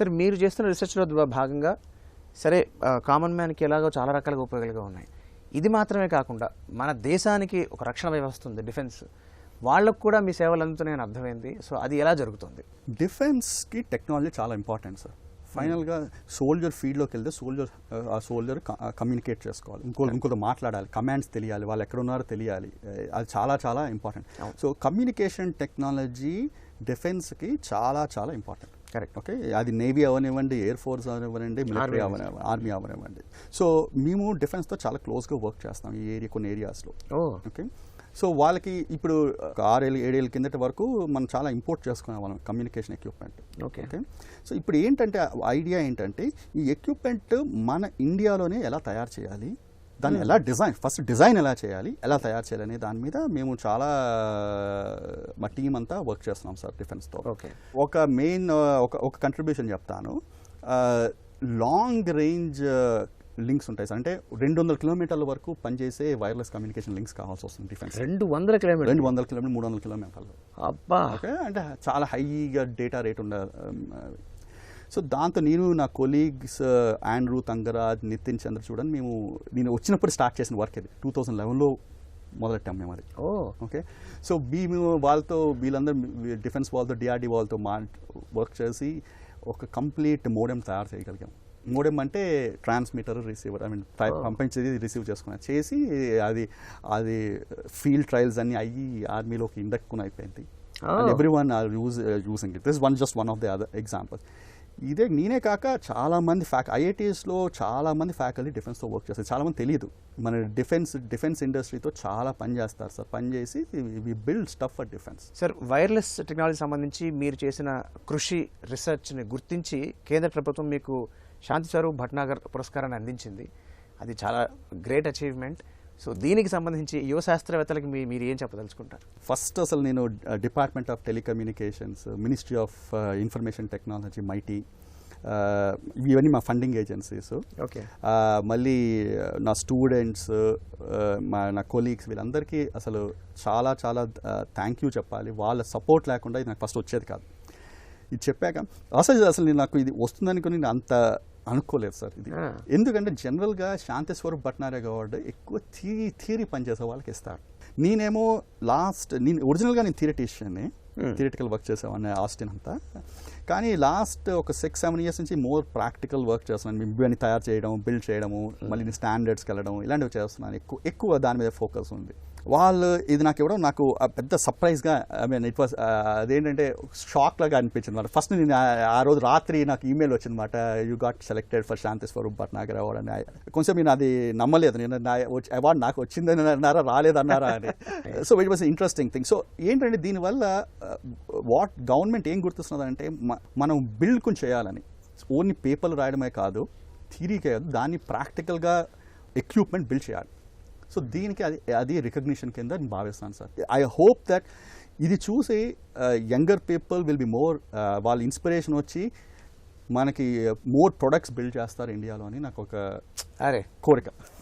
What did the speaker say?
సరే మీరు చేస్తున్న రీసెర్చ్లో భాగంగా సరే కామన్ మ్యాన్కి ఎలాగో చాలా రకాలుగా ఉపయోగాలుగా ఉన్నాయి. ఇది మాత్రమే కాకుండా మన దేశానికి ఒక రక్షణ వ్యవస్థ ఉంది డిఫెన్స్ వాళ్ళకు కూడా మీ సేవలు అందుతున్నాయని అర్థమైంది. సో అది ఎలా జరుగుతుంది? డిఫెన్స్కి టెక్నాలజీ చాలా ఇంపార్టెంట్ సార్ ఫైనల్గా సోల్జర్ ఫీల్డ్లోకి వెళ్తే సోల్జర్ ఆ సోల్జర్ కమ్యూనికేట్ చేసుకోవాలి. ఇంకో ఇంకోతో మాట్లాడాలి కమాండ్స్ తెలియాలి వాళ్ళు ఎక్కడ ఉన్నారో తెలియాలి. అది చాలా చాలా ఇంపార్టెంట్ సో కమ్యూనికేషన్ టెక్నాలజీ డిఫెన్స్కి చాలా చాలా ఇంపార్టెంట్. కరెక్ట్. ఓకే? అది నేవీ అవనివ్వండి ఎయిర్ ఫోర్స్ అవనివ్వండి మిలిటరీ అవనివ్వండి. ఆర్మీ అవనివ్వండి. సో మేము డిఫెన్స్తో చాలా క్లోజ్గా వర్క్ చేస్తాం ఈ ఏరియా కొన్ని ఏరియాస్లో. ఓకే? సో వాళ్ళకి ఇప్పుడు ఆరేళ్ళు ఏడేళ్ళ కిందటి వరకు మనం చాలా ఇంపోర్ట్ చేసుకునే వాళ్ళం communication equipment. Okay. Okay? So ఇప్పుడు ఏంటంటే ఐడియా ఏంటంటే ఈ ఎక్విప్మెంట్ మన ఇండియాలోనే ఎలా తయారు చేయాలి? దాన్ని ఎలా డిజైన్ ఫస్ట్ డిజైన్ ఎలా చేయాలి ఎలా తయారు చేయాలి అనే దాని మీద మేము చాలా మా టీం అంతా వర్క్ చేస్తున్నాం సార్ డిఫెన్స్తో. ఓకే. ఒక మెయిన్ ఒక ఒక కంట్రిబ్యూషన్ చెప్తాను. లాంగ్ రేంజ్ లింక్స్ ఉంటాయి సార్. అంటే రెండు వందల కిలోమీటర్ల వరకు పనిచేసే వైర్లెస్ కమ్యూనికేషన్ లింక్స్ కావాల్సి వస్తుంది డిఫెన్స్. రెండు వందల కిలోమీటర్ రెండు వందల కిలోమీటర్ మూడు వందల కిలోమీటర్లు. అబ్బా! ఓకే? అంటే చాలా హైగా డేటా రేట్ ఉండాలి సో దాంతో నేను నా కొలీగ్స్ ఆండ్రూ తంగరాజ్ నితిన్ చంద్ర చూడని మేము నేను వచ్చినప్పుడు స్టార్ట్ చేసిన వర్క్ ఇది. టూ థౌజండ్ లెవెన్లో మొదలెట్టాం మేము అది. ఓకే సో బీ మేము వాళ్ళతో వీళ్ళందరూ డిఫెన్స్ వాళ్ళతో డిఆర్డి వాళ్ళతో మా వర్క్ చేసి ఒక కంప్లీట్ మోడెం తయారు చేయగలిగాం. మోడెం అంటే ట్రాన్స్మిటర్ రిసీవర్ ఐ మీన్. పంపించేది రిసీవ్ చేసుకున్నా. చేసి అది అది ఫీల్డ్ ట్రయల్స్ అన్ని అయ్యి ఆర్మీలోకి ఇండక్కుని అయిపోయింది. Every one are use using it this one just one of the other example ఇదే నేనే కాక చాలామంది ఫ్యాక్ ఐఐటీస్లో చాలామంది ఫ్యాకల్టీ డిఫెన్స్తో వర్క్ చేస్తారు. చాలామంది తెలియదు మన డిఫెన్స్ డిఫెన్స్ ఇండస్ట్రీతో చాలా పని చేస్తారు సార్. పని చేసి we build stuff for defence. Sir wireless technology సంబంధించి మీరు చేసిన కృషి రీసెర్చ్ని గుర్తించి కేంద్ర ప్రభుత్వం మీకు శాంతి స్వరూప్ భట్నాగర్ పురస్కారాన్ని అందించింది. అది చాలా గ్రేట్ అచీవ్మెంట్. సో దీనికి సంబంధించి యువ శాస్త్రవేత్తలకి మీ మీరు ఏం చెప్పదలుచుకుంటారు? ఫస్ట్ అసలు నేను department of telecommunications ministry of information technology MeitY ఇవన్నీ మా ఫండింగ్ ఏజెన్సీస్ ఓకే మళ్ళీ నా స్టూడెంట్స్ మా నా కొలీగ్స్ వీళ్ళందరికీ అసలు చాలా చాలా థ్యాంక్ యూ చెప్పాలి. వాళ్ళ సపోర్ట్ లేకుండా ఇది నాకు ఫస్ట్ వచ్చేది కాదు. ఇది చెప్పాక అసలు అసలు నేను నాకు ఇది వస్తుందనుకుని నేను అంత అనుకోలేదు సార్ ఇది. ఎందుకంటే జనరల్గా శాంతి స్వరూప్ భట్నారే అవార్డు ఎక్కువ థియరీ థియరీ పనిచేసే వాళ్ళకి ఇస్తారు. నేనేమో లాస్ట్ నేను ఒరిజినల్గా నేను థియరటీషియన్ని. థియరిటికల్ వర్క్ చేసేవాడిని ఆస్టిన్ అంతా. కానీ లాస్ట్ ఒక సిక్స్ సెవెన్ ఇయర్స్ నుంచి మోర్ ప్రాక్టికల్ వర్క్ చేస్తున్నాను. మేము ఇవన్నీ తయారు చేయడం బిల్డ్ చేయడము మళ్ళీ స్టాండర్డ్స్కి వెళ్ళడం ఇలాంటివి చేస్తున్నాను. ఎక్కువ ఎక్కువ దాని మీద ఫోకస్ ఉంది. వాళ్ళు ఇది నాకు ఇవ్వడం నాకు పెద్ద సర్ప్రైజ్గా ఐ మీన్ ఇట్ వాస్ అదేంటంటే షాక్ లాగా అనిపించింది అనమాట. ఫస్ట్ నేను ఆ- ఆ రోజు రాత్రి నాకు ఈమెయిల్ వచ్చిందన్నమాట you got selected for Shanti Swarup Bhatnagar award అని. కొంచెం నేను అది నమ్మలేదు. నేను నా అవార్డు నాకు వచ్చిందని అన్నారా రాలేదన్నారా అని. So it was interesting thing so ఏంటంటే దీనివల్ల వాట్ గవర్నమెంట్ ఏం గుర్తిస్తున్నదంటే మనం బిల్డ్ కొంచెం చేయాలని. ఓన్లీ పేపర్లు రాయడమే కాదు థీరీ కాదు దాన్ని ప్రాక్టికల్గా ఎక్విప్మెంట్ బిల్డ్ చేయాలి. సో దీనికి అది అది రికగ్నిషన్ కింద నేను భావిస్తాను సార్ ఐ హోప్ దట్ ఇది చూసి younger people will be more వాళ్ళ ఇన్స్పిరేషన్ వచ్చి మనకి మోర్ ప్రొడక్ట్స్ బిల్డ్ చేస్తారు ఇండియాలో అని నాకు ఒక అరే. కోరిక.